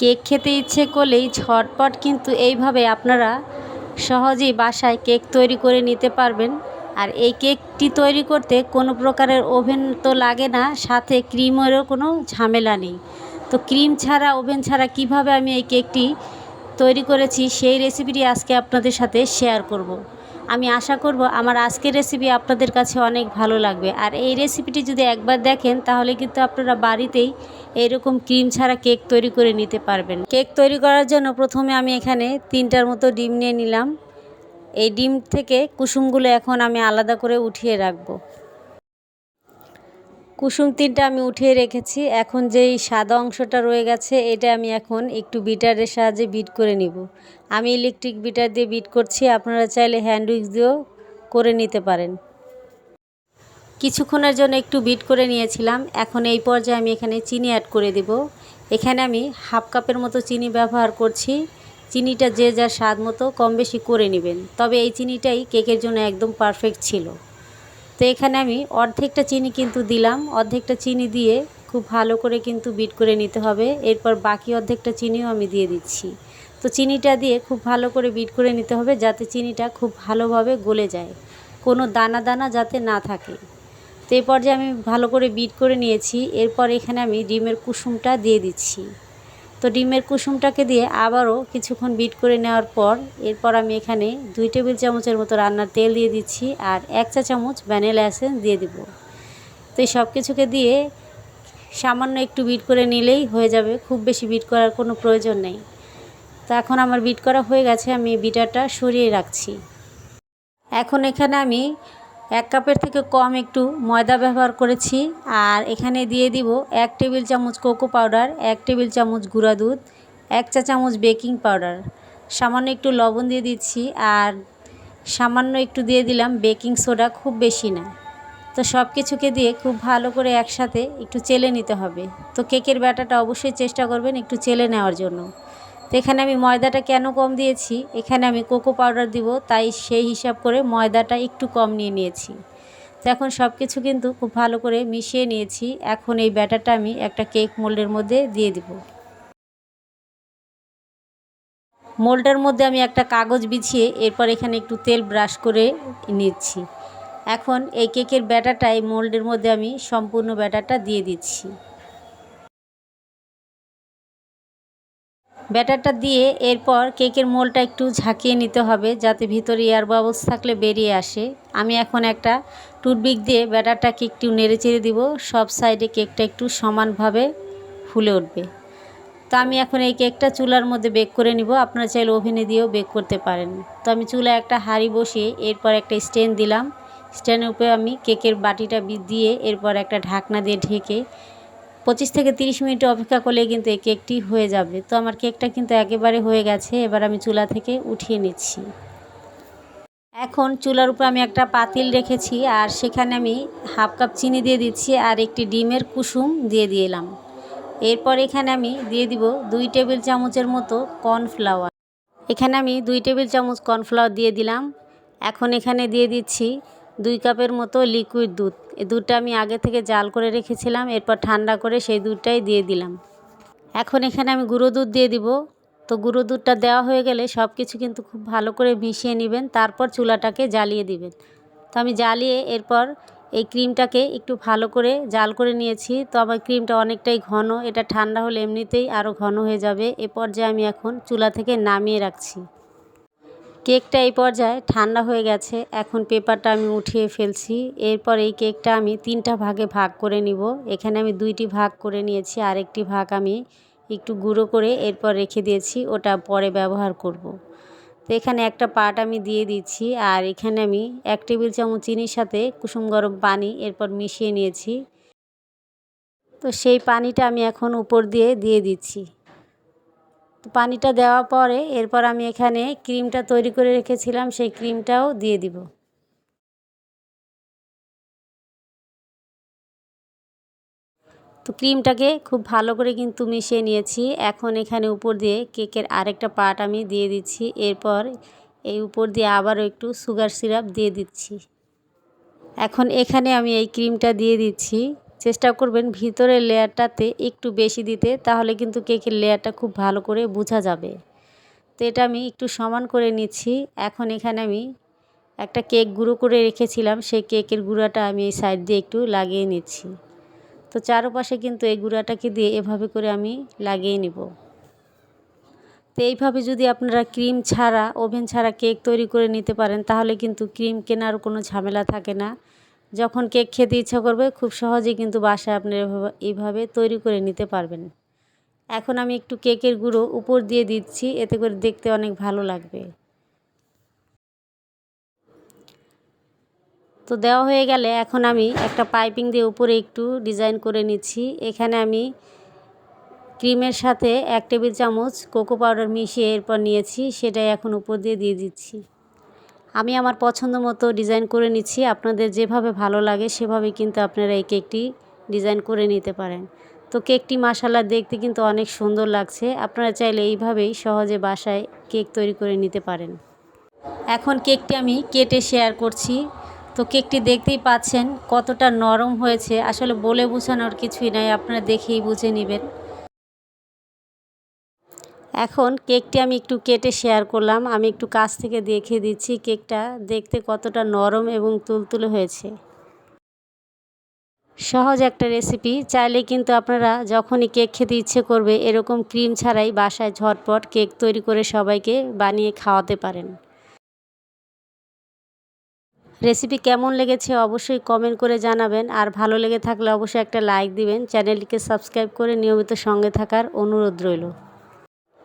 Cake খেতে ইচ্ছে করলেই ঝটপট কিন্তু এইভাবে আপনারা সহজেই বাসায় কেক তৈরি করে নিতে পারবেন আর এই কেকটি তৈরি করতে কোনো প্রকারের ওভেন তো লাগে না, সাথে ক্রিমেরও কোনো ঝামেলা নেই তো ক্রিম ছাড়া, ওভেন ছাড়া কীভাবে আমি এই কেকটি তৈরি করেছি সেই রেসিপিটি আজকে আপনাদের সাথে শেয়ার করব। আমি আশা করব আমার আজকের রেসিপি আপনাদের কাছে অনেক ভালো লাগবে। আর এই রেসিপিটি যদি একবার দেখেন, তাহলে কিন্তু আপনারা বাড়িতেই এরকম ক্রিম ছাড়া কেক তৈরি করে নিতে পারবেন। কেক তৈরি করার জন্য প্রথমে আমি এখানে তিনটার মতো ডিম নিয়ে নিলাম। এই ডিম থেকে কুসুমগুলো এখন আমি আলাদা করে উঠিয়ে রাখব। কুসুম তিনটা আমি উঠিয়ে রেখেছি। এখন যেই সাদা অংশটা রয়ে গেছে, এটা আমি এখন একটু বিটারের সাহায্যে বিট করে নিব। আমি ইলেকট্রিক বিটার দিয়ে বিট করছি, আপনারা চাইলে হ্যান্ড উইক্স দিয়েও করে নিতে পারেন। কিছুক্ষণের জন্য একটু বিট করে নিয়েছিলাম। এখন এই পর্যায়ে আমি এখানে চিনি অ্যাড করে দেব। এখানে আমি হাফ কাপের মতো চিনি ব্যবহার করছি। চিনিটা যে যার স্বাদ মতো কম বেশি করে নেবেন। তবে এই চিনিটাই কেকের জন্য একদম পারফেক্ট ছিল। তো এখানে আমি অর্ধেকটা চিনি কিন্তু দিলাম, অর্ধেকটা চিনি দিয়ে খুব ভালো করে কিন্তু বিট করে নিতে হবে। এরপর বাকি অর্ধেকটা চিনিও আমি দিয়ে দিচ্ছি। তো চিনিটা দিয়ে খুব ভালো করে বিট করে নিতে হবে যাতে চিনিটা খুব ভালোভাবে গলে যায়, কোনো দানা দানা যাতে না থাকে। তো এই পর্যায়ে আমি ভালো করে বিট করে নিয়েছি। এরপর এখানে আমি ডিমের কুসুমটা দিয়ে দিচ্ছি। তো ডিমের কুসুমটাকে দিয়ে আবারও কিছুক্ষণ বিট করে নেওয়ার পর এরপর আমি এখানে দুই টেবিল চামচের মতো রান্নার তেল দিয়ে দিচ্ছি আর এক চা চামচ ভ্যানিলা এসেন্স দিয়ে দিব। তো এই সব কিছুকে দিয়ে সামান্য একটু বিট করে নিলেই হয়ে যাবে, খুব বেশি বিট করার কোনো প্রয়োজন নেই। তো এখন আমার বিট করা হয়ে গেছে, আমি বিটারটা সরিয়ে রাখছি। এখন এখানে আমি এক কাপের থেকে কম একটু ময়দা ব্যবহার করেছি। আর এখানে দিয়ে দিব এক টেবিল চামচ কোকো পাউডার, এক টেবিল চামচ গুঁড়া দুধ, এক চা চামচ বেকিং পাউডার। সামান্য একটু লবণ দিয়ে দিচ্ছি আর সামান্য একটু দিয়ে দিলাম বেকিং সোডা খুব বেশি না। তো সব কিছুকে দিয়ে খুব ভালো করে একসাথে একটু চেলে নিতে হবে। তো কেকের ব্যাটাটা অবশ্যই চেষ্টা করবেন একটু চেলে নেওয়ার জন্য। তো এখানে আমি ময়দাটা কেন কম দিয়েছি? এখানে আমি কোকো পাউডার দিব, তাই সেই হিসাব করে ময়দাটা একটু কম নিয়ে নিয়েছি। তো এখন সব কিছু কিন্তু খুব ভালো করে মিশিয়ে নিয়েছি। এখন এই ব্যাটারটা আমি একটা কেক মোল্ডের মধ্যে দিয়ে দিব। মোল্ডের মধ্যে আমি একটা কাগজ বিছিয়ে এরপর এখানে একটু তেল ব্রাশ করে নিচ্ছি। এখন এই কেকের ব্যাটারটা এই মোল্ডের মধ্যে আমি সম্পূর্ণ ব্যাটারটা দিয়ে দিচ্ছি। ব্যাটারটা দিয়ে এরপর কেকের মোলটা একটু ঝাঁকিয়ে নিতে হবে যাতে ভিতরে এয়ার বাবলস থাকলে বেরিয়ে আসে। আমি এখন একটা টুথপিক দিয়ে ব্যাটারটাকে একটু নেড়ে চেড়ে দিব, সব সাইডে কেকটা একটু সমানভাবে ফুলে উঠবে। তো আমি এখন এই কেকটা চুলার মধ্যে বেক করে নিব, আপনারা চাইলে ওভেনে দিয়েও বেক করতে পারেন। তো আমি চুলায় একটা হাঁড়ি বসিয়ে এরপর একটা স্ট্যান্ড দিলাম। স্ট্যান্ডের উপরে আমি কেকের বাটিটা দিয়ে এরপর একটা ঢাকনা দিয়ে ঢেকে পঁচিশ থেকে তিরিশ মিনিট অপেক্ষা করলে কিন্তু এই কেকটি হয়ে যাবে। তো আমার কেকটা কিন্তু একেবারে হয়ে গেছে, এবার আমি চুলা থেকে উঠিয়ে নিচ্ছি। এখন চুলার উপর আমি একটা পাতিল রেখেছি আর সেখানে আমি হাফ কাপ চিনি দিয়ে দিচ্ছি আর একটি ডিমের কুসুম দিয়ে দিলাম। এরপর এখানে আমি দিয়ে দিব দুই টেবিল চামচের মতো কর্নফ্লাওয়ার। এখানে আমি দুই টেবিল চামচ কর্নফ্লাওয়ার দিয়ে দিলাম। এখন এখানে দিয়ে দিচ্ছি দুই কাপের মতো লিকুইড দুধ। এই দুধটা আমি আগে থেকে জাল করে রেখেছিলাম, এরপর ঠান্ডা করে সেই দুধটাই দিয়ে দিলাম। এখন এখানে আমি গুঁড়ো দুধ দিয়ে দিব। তো গুঁড়ো দুধটা দেওয়া হয়ে গেলে সব কিছু কিন্তু খুব ভালো করে মিশিয়ে নেবেন, তারপর চুলাটাকে জ্বালিয়ে দিবেন। তো আমি জ্বালিয়ে এরপর এই ক্রিমটাকে একটু ভালো করে জাল করে নিয়েছি। তো আমার ক্রিমটা অনেকটাই ঘন, এটা ঠান্ডা হলে এমনিতেই আরও ঘন হয়ে যাবে। এ পর্যায়ে আমি এখন চুলা থেকে নামিয়ে রাখছি। কেকটা এই পর্যায়ে ঠান্ডা হয়ে গেছে। এখন পেপারটা আমি উঠিয়ে ফেলছি। এরপর এই কেকটা আমি তিনটা ভাগে ভাগ করে নিব। এখানে আমি দুইটি ভাগ করে নিয়েছি। আরেকটি ভাগ আমি একটু গুঁড়ো করে এরপর রেখে দিয়েছি। ওটা পরে ব্যবহার করব। তো এখানে একটা পাট আমি দিয়ে দিচ্ছি। আর এখানে আমি এক টেবিল চামচ চিনির সাথে কুসুম গরম পানি এরপর মিশিয়ে নিয়েছি। তো সেই পানিটা আমি এখন উপর দিয়ে দিয়ে দিচ্ছি। তো পানিটা দেওয়ার পরে এরপর আমি এখানে ক্রিমটা তৈরি করে রেখেছিলাম, সেই ক্রিমটাও দিয়ে দিব। তো ক্রিমটাকে খুব ভালো করে কিন্তু মিশিয়ে নিয়েছি। এখন এখানে উপর দিয়ে কেকের আরেকটা পার্ট আমি দিয়ে দিচ্ছি। এরপর এই উপর দিয়ে আবারও একটু সুগার সিরাপ দিয়ে দিচ্ছি। এখন এখানে আমি এই ক্রিমটা দিয়ে দিচ্ছি। চেষ্টা করবেন ভিতরের লেয়ারটাতে একটু বেশি দিতে, তাহলে কিন্তু কেকের লেয়ারটা খুব ভালো করে বোঝা যাবে। তো এটা আমি একটু সমান করে নিচ্ছি। এখন এখানে আমি একটা কেক গুঁড়ো করে রেখেছিলাম, সেই কেকের গুঁড়াটা আমি এই সাইড দিয়ে একটু লাগিয়ে নিচ্ছি। তো চারপাশে কিন্তু এই গুঁড়াটাকে দিয়ে এভাবে করে আমি লাগিয়ে নিব। তো এইভাবে যদি আপনারা ক্রিম ছাড়া, ওভেন ছাড়া কেক তৈরি করে নিতে পারেন, তাহলে কিন্তু ক্রিম কেনার কোনো ঝামেলা থাকে না। যখন কেক খেতে ইচ্ছা করবে, খুব সহজেই কিন্তু বাসায় আপনি এইভাবে তৈরি করে নিতে পারবেন। এখন আমি একটু কেকের গুঁড়ো উপর দিয়ে দিচ্ছি, এতে করে দেখতে অনেক ভালো লাগবে। তো দেওয়া হয়ে গেলে এখন আমি একটা পাইপিং দিয়ে উপরে একটু ডিজাইন করে নিচ্ছি। এখানে আমি ক্রিমের সাথে এক টেবিল চামচ কোকো পাউডার মিশিয়ে এরপর নিয়েছি, সেটাই এখন উপর দিয়ে দিয়ে দিচ্ছি। আমি আমার পছন্দ মতো ডিজাইন করে নিচ্ছি। আপনাদের যেভাবে ভালো লাগে, সেভাবে কিন্তু আপনারা এই কেকটি ডিজাইন করে নিতে পারেন। তো কেকটি মাসালা দেখতে কিন্তু অনেক সুন্দর লাগছে। আপনারা চাইলে এইভাবেই সহজে বাসায় কেক তৈরি করে নিতে পারেন। এখন কেকটি আমি কেটে শেয়ার করছি। তো কেকটি দেখতেই পাচ্ছেন কতটা নরম হয়েছে। আসলে বলে বোঝানোর কিছুই নাই, আপনারা দেখেই বুঝে নেবেন। এখন কেকটি আমি একটু কেটে শেয়ার করলাম। আমি একটু কাছ থেকে দেখে দিচ্ছি কেকটা দেখতে কতটা নরম এবং তুলতুলে হয়েছে। সহজ একটা রেসিপি চাইলে কিন্তু আপনারা যখনই কেক খেতে ইচ্ছে করবে এরকম ক্রিম ছাড়াই বাসায় ঝটপট কেক তৈরি করে সবাইকে বানিয়ে খাওয়াতে পারেন। রেসিপি কেমন লেগেছে অবশ্যই কমেন্ট করে জানাবেন। আর ভালো লেগে থাকলে অবশ্যই একটা লাইক দিবেন। চ্যানেলটিকে সাবস্ক্রাইব করে নিয়মিত সঙ্গে থাকার অনুরোধ রইল।